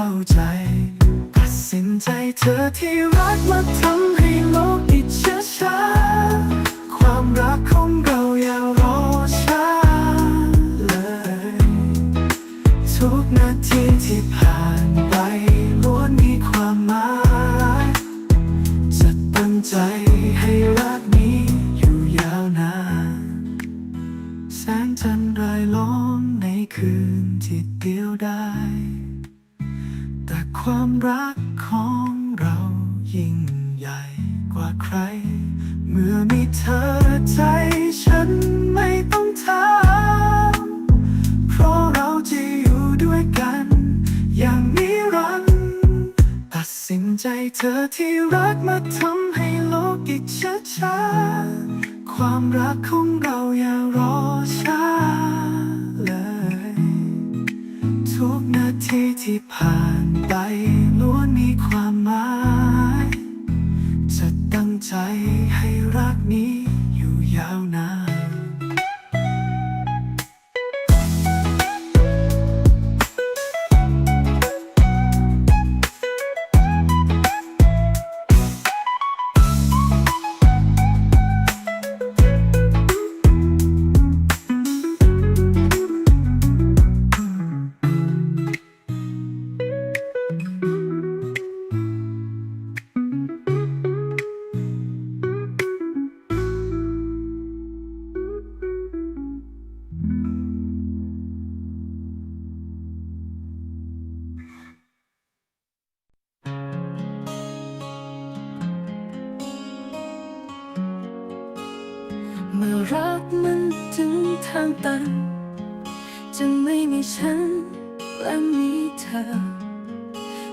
เข้าใจ ตัดสินใจเธอที่รักมาทำให้โลกอิจฉาชาความรักของเราอย่ารอช้าเลย ทุกนาทีที่ผ่าน ความรักของเรายิ่งใหญ่กว่าใคร เมื่อมีเธอใจฉันไม่ต้องถามเพราะเราจะอยู่ด้วยกัน อย่างนิรันดร์ตัดสินใจเธอที่รักมาทำให้โลกอิจฉาชาความรักของเราอย่ารอช้าเลย ทุกนาทีที่ผ่าน ไป และมีเธอ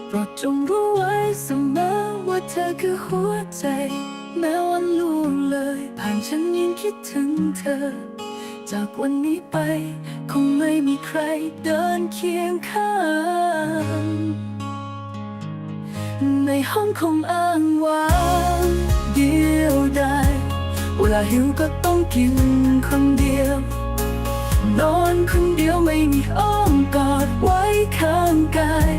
โปรดจงรู้ไว้เสมอว่าเธอคือหัวใจ แม้วันล่วงเลย ผ่านฉันยังคิดถึงเธอ จากวันนี้ไป คงไม่มีใครเดินเคียงข้างในห้องคงอ้างว้างเดียวดายเวลาหิวก็ต้องกินคนเดียว นอนคนเดียวไม่มีอ้อมกอดไว้ข้างกาย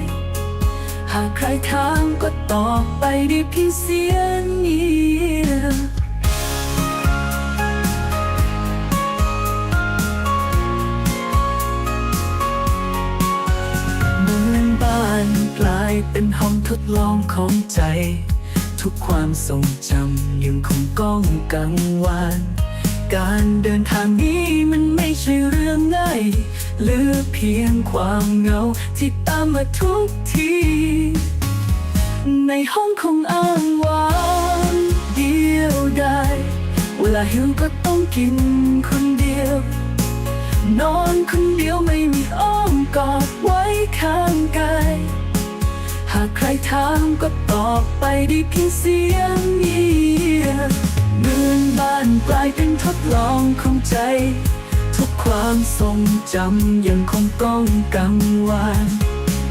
หากใครถามก็ตอบไปด้วยเพียงเสียงเงียบเหมือนบ้านกลายเป็นห้องทดลองของใจ ทุกความทรงจำยังคงก้องกังวาน การเดินทางนี้มันไม่ใช่เรื่องง่ายหลือเพียงความเหงาที่ตามมาทุกที ในห้องคงอ้างว้างเดียวดายเวลาหิวก็ต้องกินคนเดียว นอนคนเดียวไม่มีอ้อมกอดไว้ข้างกายหากใครถามก็ตอบไปด้วยเพียงเสียงเงียบ เหมือนบ้านกลายเป็นทดลองของใจ ทุกความทรงจำยังคงก้องกังวาน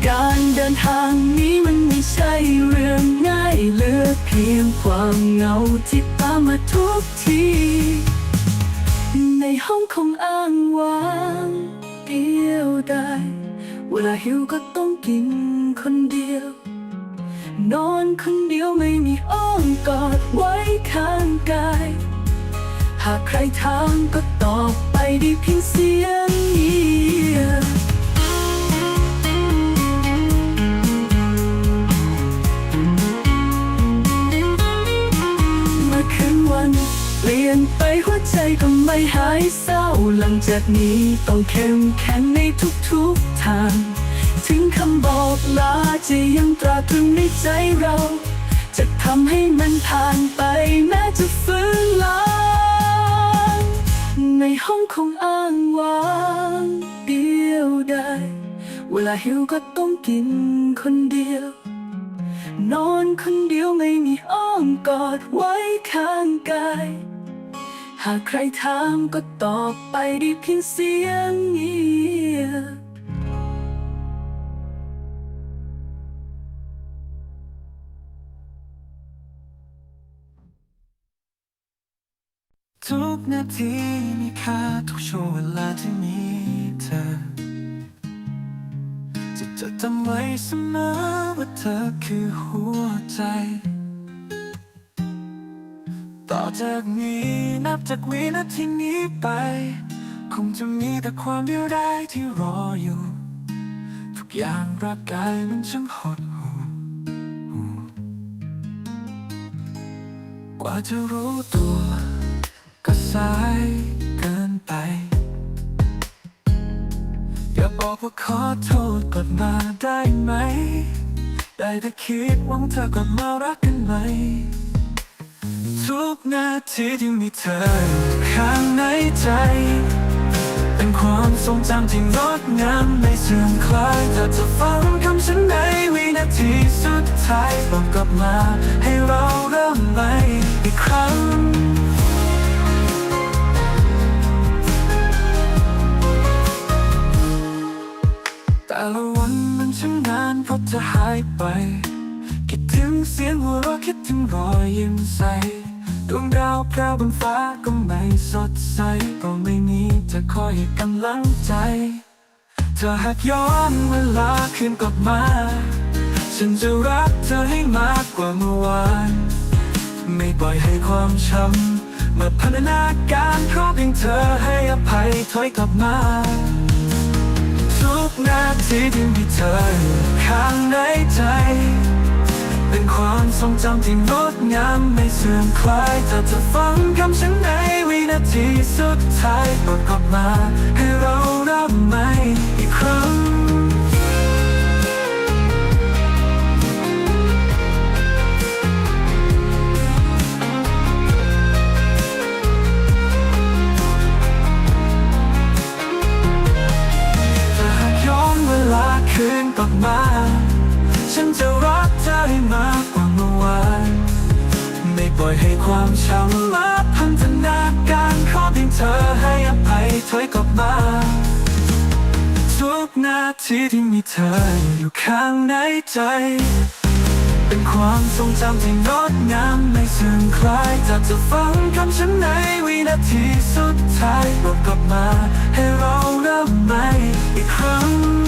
การเดินทางนี้มันไม่ใช่เรื่องง่ายเหลือเพียงความเหงาที่ตามมาทุกที ในห้องคงอ้างว้างเดียวไดายเวลาหิวก็ต้องกินคนเดียว นอนคนเดียวไม่มีอ้อมกอดไว้ข้างกาย หากใครถามก็ตอบไปได้เพียงเสียงเงียบเมื่อคืนวันเปลี่ยนไปหัวใจก็ไม่หายเศร้าหลังจากนี้ต้องเข้มแข็งในทุกๆทาง คำบอกลาจะยังตราตรึงในใจเรา จะทำให้มันผ่านไปแม้จะฟื้นลางในห้องคงอ้างว้างเดียวได้เวลาหิวก็ต้องกินคนเดียว นอนคนเดียวไม่มีอ้อมกอดไว้ข้างกาย หากใครถามก็ตอบไปด้วยเพียงเสียงเงีย ทุกนาทีมีค่าทุกช่วงเวลาที่มีเธอ จะจดจำไว้เสมอว่าเธอคือหัวใจ ต่อจากนี้นับจากวินาทีนี้ไป คงจะมีแต่ความเดียวดายที่รออยู่ ทุกอย่างร่างกายมันช่างหดหูกว่าจะรู้ตัว สายเกินไป อย่าบอกว่าขอโทษกลับมาได้ไหม ได้แต่คิดหวังเธอกลับมารักกันไหม ทุกนาทีที่มีเธออยู่ข้างในใจ เป็นความทรงจำที่งดงามไม่เสื่อมคลายถ้าจะฟังคำฉันในวินาทีสุดท้ายบอกกลับมาให้เราเริ่มใหม่อีกครั้งางนานเพราะหายไป คิดถึงเสียงหัวเราะคิดถึงรอยยิ้มใสดวงดาวพร่บนฟ้าก็ไม่สดใสก็ไม่มีจะคอยให้กำลังใจ เธอหากย้อนเวลาคืนกลับมา ฉันจะรักเธอให้มากกว่าเมื่อวาน ไม่ปล่อยให้ความช้ำมาพันธนาการเพราะเพียงเธอให้อภัยถอยกลับมา รักนาทีที่มีเธออยู่ข้างในใจ เป็นความทรงจำที่งดงามไม่เสื่อมคลายแต่จะฟังคำฉันในวินาทีสุดท้ายบอกกลับมาให้เรารับไหมอีกครั้ง คืนกลับมา ฉันจะรักเธอให้มากกว่าเมื่อวาน ไม่ปล่อยให้ความช้ำมาพันธนาการขอเพียงเธอให้อภัยถอยกลับมาทุกนาทีที่มีเธออยู่ข้างในใจ เป็นความทรงจำที่งดงามไม่เสื่อมคลายจากจะฟังคำฉันในวินาทีสุดท้ายบอกกลับมา ให้เราเริ่มใหม่อีกครั้ง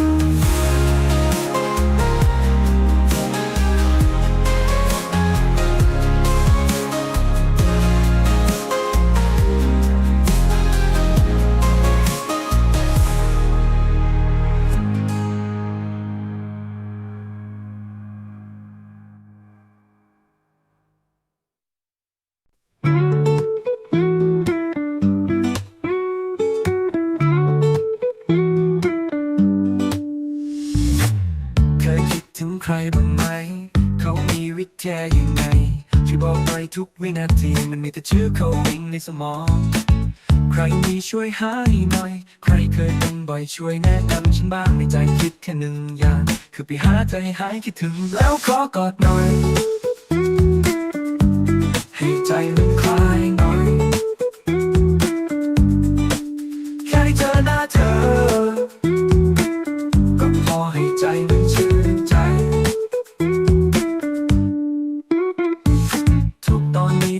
ชื่อเขาวิ่งในสมอง ใครมีช่วยหาให้หน่อย ใครเคยเป็นบ่อยช่วยแนะนำฉันบ้างในใจคิดแค่หนึ่งอย่าง คือไปหาเธอให้หายคิดถึงแล้วขอกอดหน่อย ให้ใจมันคลายหน่อย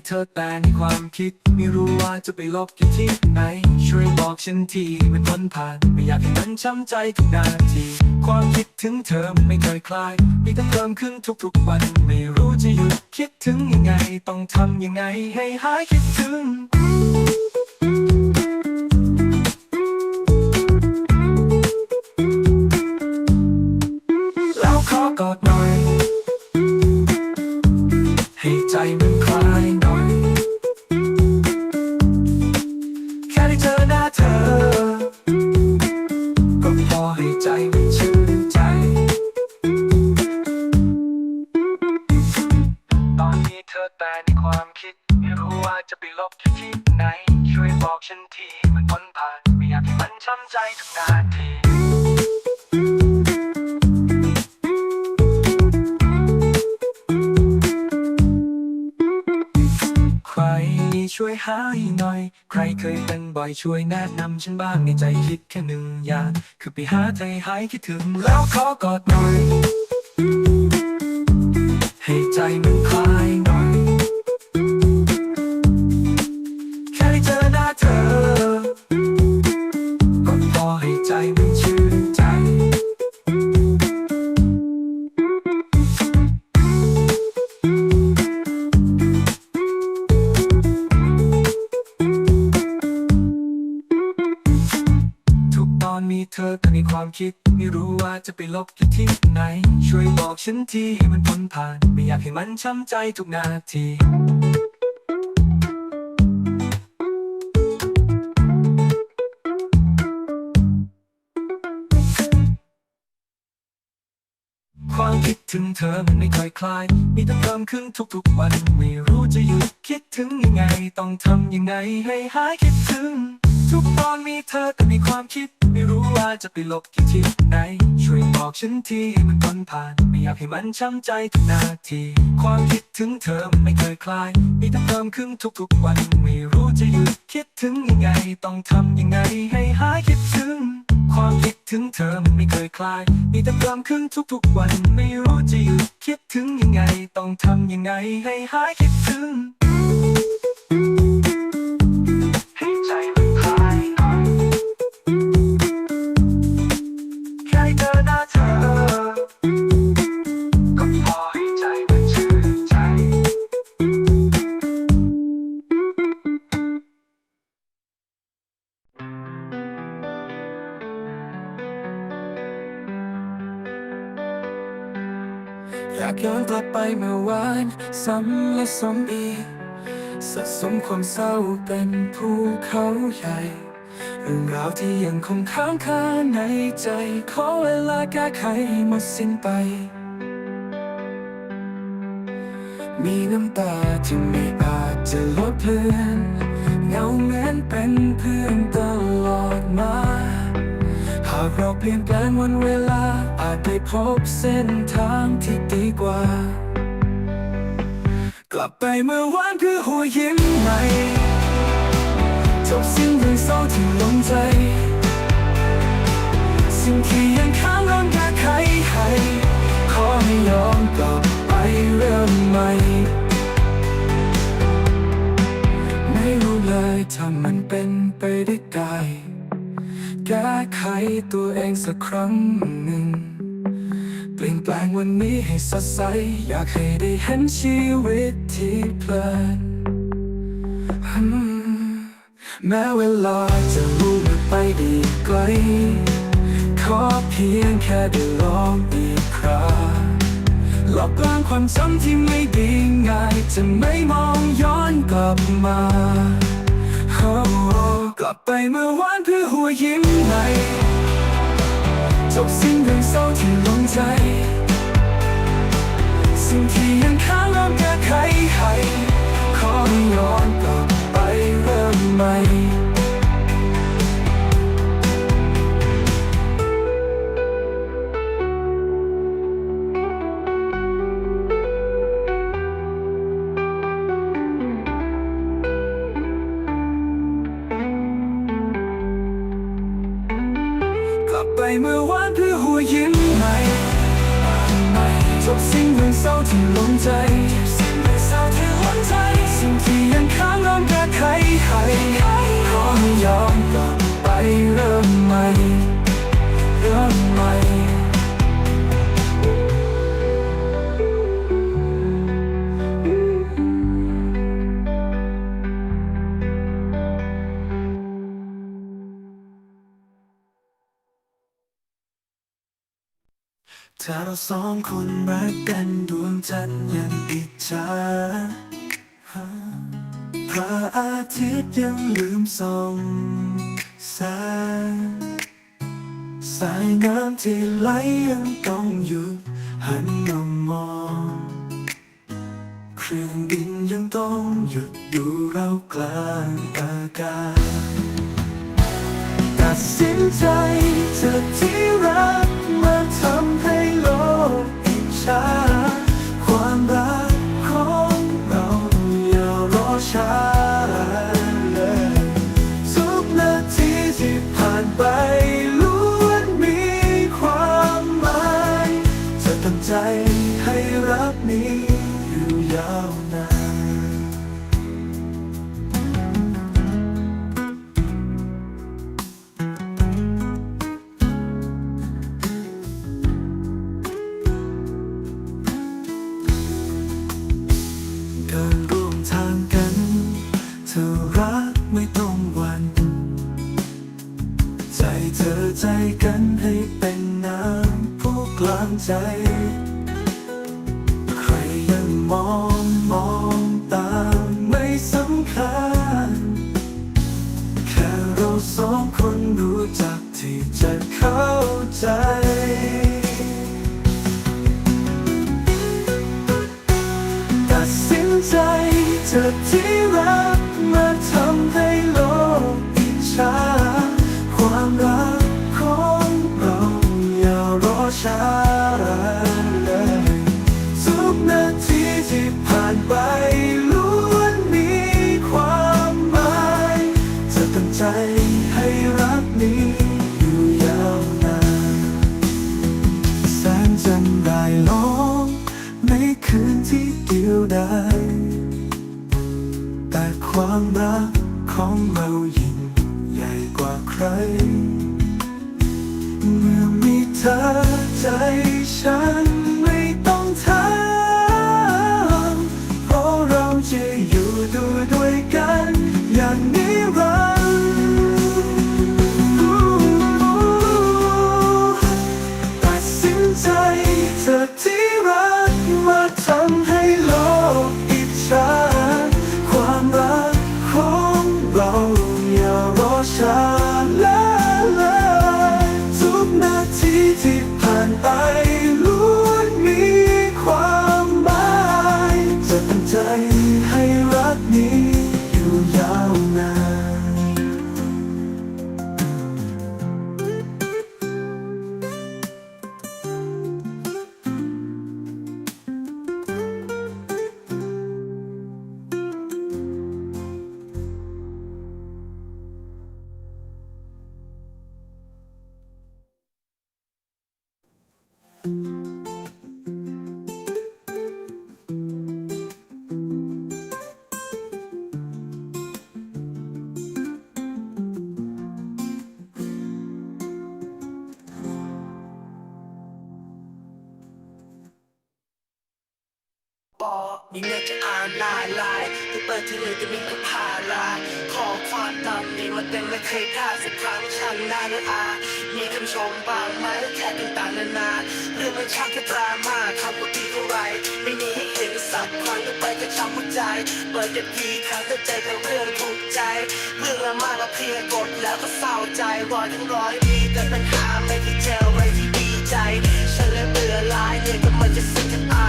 เธอแต่ในความคิด ไม่รู้ว่าจะไปลบอยู่ที่ไหน ช่วยบอกฉันทีมันพ้นผ่าน ไม่อยากให้มันช้ำใจทุกนาที ความคิดถึงเธอไม่เคยคลาย มีแต่เพิ่มขึ้นทุกๆวัน ไม่รู้จะหยุดคิดถึงยังไง ต้องทำยังไงให้หายคิดถึงแล้วขอกอดหน่อย ให้ใจมัน ใอยช่วยแนะนำฉันบ้างในใจคิดแค่หนึ่งอย่างคือไปหาใจหายคิดถึงแล้วขอกอดหน่อย ให้ใจมัน คิด ไม่รู้ว่าจะไปลบที่ที่ไหน ช่วยบอกฉันทีให้มันพ้นผ่าน ไม่อยากให้มันช้ำใจทุกนาทีความคิดถึงเธอมันไม่ค่อยคลาย มีแต่เพิ่มขึ้นทุกๆวัน ไม่รู้จะหยุดคิดถึงยังไง ต้องทำยังไงให้หายคิดถึง ทุกตอนมีเธอแต่ในความคิด ไม่รู้ว่าจะไปลบที่ที่ไหน ช่วยบอกฉันทีมันพ้นผ่าน ไม่อยากให้มันช้ำใจทุกนาที ความคิดถึงเธอมันไม่เคยคลาย มีแต่เพิ่มขึ้นทุกๆวัน ไม่รู้จะหยุดคิดถึงยังไง ต้องทำยังไงให้หายคิดถึง ความคิดถึงเธอมันไม่เคยคลาย มีแต่เพิ่มขึ้นทุกๆวัน ไม่รู้จะหยุดคิดถึงยังไง ต้องทำยังไงให้หายคิดถึง ซ้ำและซ้ำอีกสะสมความเศร้าเป็นภูเขาใหญ่เรื่องราวที่ยังคงค้างคาในใจ ขอเวลาแก้ไขให้หมดสิ้นไป มีน้ำตาที่ไม่อาจจะลดเลือนเงาเหมือนเป็นเพื่อนตลอดมา หากเราเปลี่ยนแปลงวันเวลาอาจได้พบเส้นทางที่ดีกว่า กลับไปเมื่อวานเพื่อหัวยิ้มใหม่จบสิ้นด้วยเศร้าที่ลงใจ สิ่งที่ยังค้างร้อนแก้ไขให้ขอให้ยอมกลับไปเริ่มใหม่ ไม่รู้เลยถ้ามันเป็นไปได้ไกลแก้ไขตัวเองสักครั้งหนึ่ง เปลี่ยนแปลงวันนี้ให้สดใส อยากให้ได้เห็นชีวิตที่เพลินอืมแม้เวลาจะรู้มันไปด้ไกล ขอเพียงแค่ได้ลองอีกครั้งหลบล้างความจำที่ไม่ดีง่าย จะไม่มองย้อนกลับมาโอ้กลับไปเมื่อวานเพื่อหัวยิ้มใหม่ จบสิ้นด้วยเศร้าที่ลงใจ สิ่งที่ยังค้างรอแก้ไขให้ขอให้ย้อนกลับไปเริ่มใหม่ ถ้าเราสองคนรักกันดวงจันทร์ยังอิจฉาพระอาทิตย์ยังลืมส่องแสงสสายน้ำที่ไหลยังต้องหยุดหันมามองเครื่องบินยังต้องหยุดดูเรากลางอากาศตัดสินใจเธอที่ ใจาเลยทุกนาทีที่ผ่านไปล้วนมีความหมายจะตั้งใจให้รักนี้อยู่ยาวนานแสงจันทร์ได้ลงในคืนที่เดียวดายแต่ความรักของเรายิ่งใหญ่กว่าใคร เมื่อมีเธอใจ ฉั ยิ่งอยากจะอ่านลายลายแต่เปิดที่เลยจะมีก็ผ่าลายขอความตามนี้มาเต็มไม่เคยพลาดสักครั้งฉันน่าละอามีคำชมบางไหมแค่ต่างๆนานาเรื่องมันชักแค่ตรามาคำพูดดีเท่าไรไม่มีให้เห็นสักครั้งก็ไปก็ช้ำหัวใจ เปิดกันทีครั้งแต่ใจก็เรื่องถูกใจ เรื่องละมากก็เพียกดแล้วก็เศร้าใจรอยทั้งร้อยดีแต่ปัญหาไม่ที่เจออะไรที่ดีใจฉันเลยเบื่อลายเนี่ยก็มันจะสิ้นจะตาย